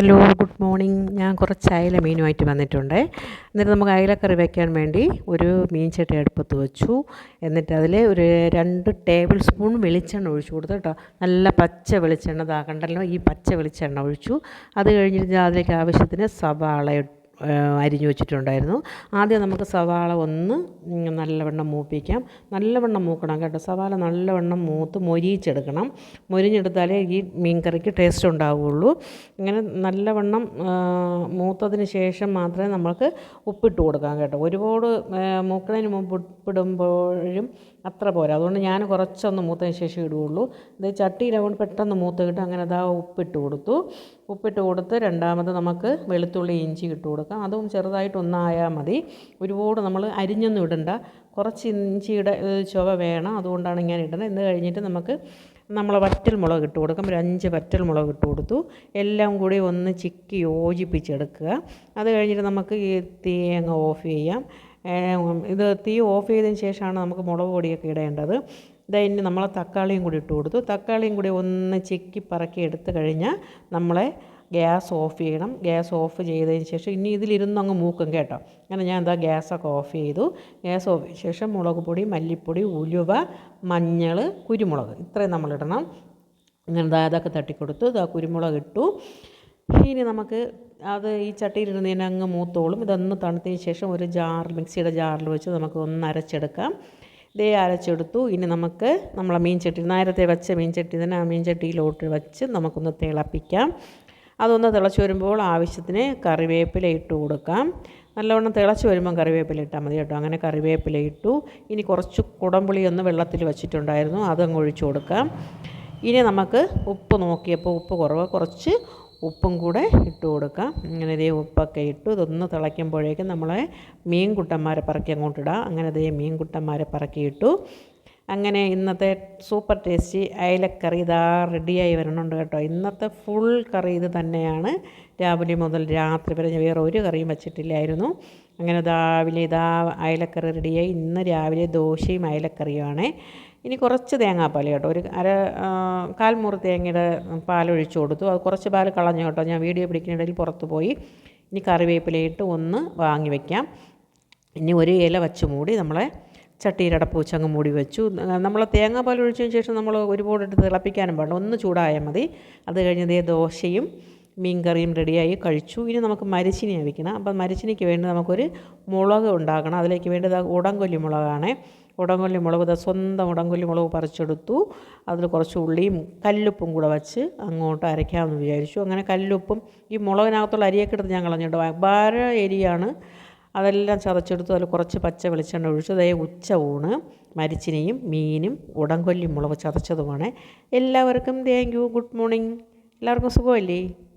Hello good morning. ഞാൻ കുറച്ച് അയല മീനുമായിട്ട് വന്നിട്ടുണ്ട്. എന്നിട്ട് നമുക്ക് അയലക്കറി വയ്ക്കാൻ വേണ്ടി ഒരു മീൻ ചട്ടി അടുപ്പത്ത് വെച്ചു. എന്നിട്ട് അതിൽ ഒരു രണ്ട് ടേബിൾ സ്പൂൺ വെളിച്ചെണ്ണ ഒഴിച്ചു കൊടുത്തു കേട്ടോ. നല്ല പച്ച വെളിച്ചെണ്ണ ഇതാക്കണ്ടല്ലോ ഈ പച്ച വെളിച്ചെണ്ണ ഒഴിച്ചു. അത് കഴിഞ്ഞിട്ട് അതിലേക്ക് ആവശ്യത്തിന് സവാള അരിഞ്ഞു വെച്ചിട്ടുണ്ടായിരുന്നു. ആദ്യം നമുക്ക് സവാള ഒന്ന് നല്ലവണ്ണം മൂപ്പിക്കാം. നല്ലവണ്ണം മൂക്കണം കേട്ടോ. സവാള നല്ലവണ്ണം മൂത്ത് മൊരിയിച്ചെടുക്കണം. മൊരിഞ്ഞെടുത്താലേ ഈ മീൻ കറിക്ക് ടേസ്റ്റ് ഉണ്ടാവുകയുള്ളൂ ഇങ്ങനെ നല്ലവണ്ണം മൂത്തതിന് ശേഷം മാത്രമേ നമുക്ക് ഉപ്പിട്ട് കൊടുക്കാം കേട്ടോ. ഒരുപാട് മൂക്കണതിന് മുമ്പ് ഉപ്പിടുമ്പോഴും അത്ര പോരാ. അതുകൊണ്ട് ഞാൻ കുറച്ചൊന്ന് മൂത്തതിന് ശേഷം ഇടുകയുള്ളൂ. ഇത് ചട്ടിയിലാവുകൊണ്ട് പെട്ടെന്ന് മൂത്ത് കിട്ടും. അങ്ങനെ അതാ ഉപ്പിട്ട് കൊടുത്തു. ഉപ്പിട്ട് കൊടുത്ത് രണ്ടാമത് നമുക്ക് വെളുത്തുള്ളി ഇഞ്ചി ഇട്ട് കൊടുക്കാം. അതും ചെറുതായിട്ടൊന്നായാൽ മതി. ഒരുപാട് നമ്മൾ അരിഞ്ഞൊന്നും ഇടണ്ട. കുറച്ച് ഇഞ്ചിയുടെ ചുവ വേണം. അതുകൊണ്ടാണ് ഞാൻ ഇടുന്നത്. എന്ന് കഴിഞ്ഞിട്ട് നമുക്ക് നമ്മൾ വറ്റൽ മുളക് ഇട്ട് കൊടുക്കും. ഒരു അഞ്ച് വറ്റൽ മുളക് ഇട്ട് കൊടുത്തു. എല്ലാം കൂടി ഒന്ന് ചിക്കി യോജിപ്പിച്ചെടുക്കുക. അത് കഴിഞ്ഞിട്ട് നമുക്ക് ഈ തീ ഓഫ് ചെയ്യാം. ഇത് തീ ഓഫ് ചെയ്തതിന് ശേഷമാണ് നമുക്ക് മുളക് പൊടിയൊക്കെ ഇടേണ്ടത്. ഇനി നമ്മൾ തക്കാളിയും കൂടി ഇട്ട് കൊടുത്തു. തക്കാളിയും കൂടി ഒന്ന് ചെക്കി പറക്കി എടുത്ത് കഴിഞ്ഞാൽ നമ്മളെ ഗ്യാസ് ഓഫ് ചെയ്യണം. ഗ്യാസ് ഓഫ് ചെയ്തതിന് ശേഷം ഇനി ഇതിലിരുന്ന് അങ്ങ് മൂക്കും കേട്ടോ. അങ്ങനെ ഞാൻ എന്താ ഗ്യാസൊക്കെ ഓഫ് ചെയ്തു. ഗ്യാസ് ഓഫ് ചെയ്ത ശേഷം മുളക് പൊടി മല്ലിപ്പൊടി ഉലുവ മഞ്ഞൾ കുരുമുളക്. ഇത്രയും നമ്മളിടണം. അങ്ങനെ അതൊക്കെ തട്ടിക്കൊടുത്തു. ഇതാ കുരുമുളക് ഇട്ടു. ഇനി നമുക്ക് അത് ഈ ചട്ടിയിലിരുന്നതിന് അങ്ങ് മൂത്തോളും. ഇതൊന്ന് തണുത്തതിന് ശേഷം ഒരു ജാർ മിക്സിയുടെ ജാറിൽ വെച്ച് നമുക്ക് ഒന്ന് അരച്ചെടുക്കാം. ഇതേ അരച്ചെടുത്തു. ഇനി നമുക്ക് നമ്മളെ മീൻ ചട്ടി നേരത്തെ വെച്ച മീൻ ചട്ടി തന്നെ ആ മീൻ ചട്ടിയിലോട്ട് വെച്ച് നമുക്കൊന്ന് തിളപ്പിക്കാം. അതൊന്ന് തിളച്ച് വരുമ്പോൾ ആവശ്യത്തിന് കറിവേപ്പില ഇട്ട് കൊടുക്കാം. നല്ലവണ്ണം തിളച്ച് വരുമ്പം കറിവേപ്പില ഇട്ടാൽ മതി കേട്ടോ. അങ്ങനെ കറിവേപ്പില ഇട്ടു. ഇനി കുറച്ച് കുടംപുളി ഒന്ന് വെള്ളത്തിൽ വെച്ചിട്ടുണ്ടായിരുന്നു. അതങ്ങ് ഒഴിച്ചു കൊടുക്കാം. ഇനി നമുക്ക് ഉപ്പ് നോക്കിയപ്പോൾ ഉപ്പ് കുറവ്. കുറച്ച് ഉപ്പും കൂടെ ഇട്ട് കൊടുക്കാം. ഇങ്ങനെ ഇതേ ഉപ്പൊക്കെ ഇട്ട്. ഇതൊന്ന് തിളയ്ക്കുമ്പോഴേക്കും നമ്മളെ മീൻ കുട്ടന്മാരെ പറക്കി അങ്ങോട്ടിടാം അങ്ങനെ ഇതേ മീൻ കുട്ടന്മാരെ പറക്കിയിട്ടു അങ്ങനെ ഇന്നത്തെ സൂപ്പർ ടേസ്റ്റി അയലക്കറി ഇതാ റെഡിയായി വരണുണ്ട് കേട്ടോ. ഇന്നത്തെ ഫുൾ കറി ഇത് തന്നെയാണ്. രാവിലെ മുതൽ രാത്രി വരെ വേറെ ഒരു കറിയും വെച്ചിട്ടില്ലായിരുന്നു. അങ്ങനെ രാവിലെ ഇതാ അയലക്കറി റെഡിയായി ഇന്ന് രാവിലെ ദോശയും അയലക്കറിയുമാണ്. ഇനി കുറച്ച് തേങ്ങാപ്പാൽ കേട്ടോ. ഒരു അര കാൽമുറി തേങ്ങയുടെ പാലൊഴിച്ച് കൊടുത്തു. അത് കുറച്ച് പാൽ കളഞ്ഞു കേട്ടോ. ഞാൻ വീഡിയോ പിടിക്കുന്നിടയിൽ പുറത്ത് പോയി. ഇനി കറിവേപ്പിലയിട്ട് ഒന്ന് വാങ്ങി വയ്ക്കാം ഇനി ഒരു ഇല വച്ച് മൂടി നമ്മളെ ചട്ടിയിൽ അടപ്പ് വെച്ച് അങ്ങ് മൂടി വെച്ചു. നമ്മൾ തേങ്ങാപ്പാൽ ഒഴിച്ചതിന് ശേഷം നമ്മൾ ഒരുപാട് ഇട്ട് തിളപ്പിക്കാനും പാടില്ല. ഒന്ന് ചൂടായാൽ മതി. അത് കഴിഞ്ഞതേ ദോശയും മീൻ കറിയും റെഡിയായി കഴിച്ചു. ഇനി നമുക്ക് മരിച്ചിനി വയ്ക്കണം അപ്പം മരിച്ചിനിക്ക് വേണ്ടി നമുക്കൊരു മുളക് ഉണ്ടാക്കണം. അതിലേക്ക് വേണ്ടത് ഉടങ്കൊല്ലി മുളകാണ് ഉടങ്കൊല്ലി മുളക് സ്വന്തം ഉടങ്കൊല്ലി മുളക് പറിച്ചെടുത്തു. അതിൽ കുറച്ച് ഉള്ളിയും കല്ലുപ്പും കൂടെ വെച്ച് അങ്ങോട്ട് അരയ്ക്കാമെന്ന് വിചാരിച്ചു. അങ്ങനെ കല്ലുപ്പും ഈ മുളകിനകത്തുള്ള അരിയൊക്കെ എടുത്ത് ഞാൻ കളഞ്ഞിട്ട് ഭാര എരിയാണ്. അതെല്ലാം ചതച്ചെടുത്ത്. അതിൽ കുറച്ച് പച്ച വെളിച്ചെണ്ണ ഒഴിച്ചു അതേ ഉച്ച ഊണ്. മരിച്ചിനെയും മീനും ഉടങ്കൊല്ലി മുളക് ചതച്ചതുമാണ്. എല്ലാവർക്കും താങ്ക് യു ഗുഡ് മോർണിംഗ് എല്ലാവർക്കും സുഖമല്ലേ?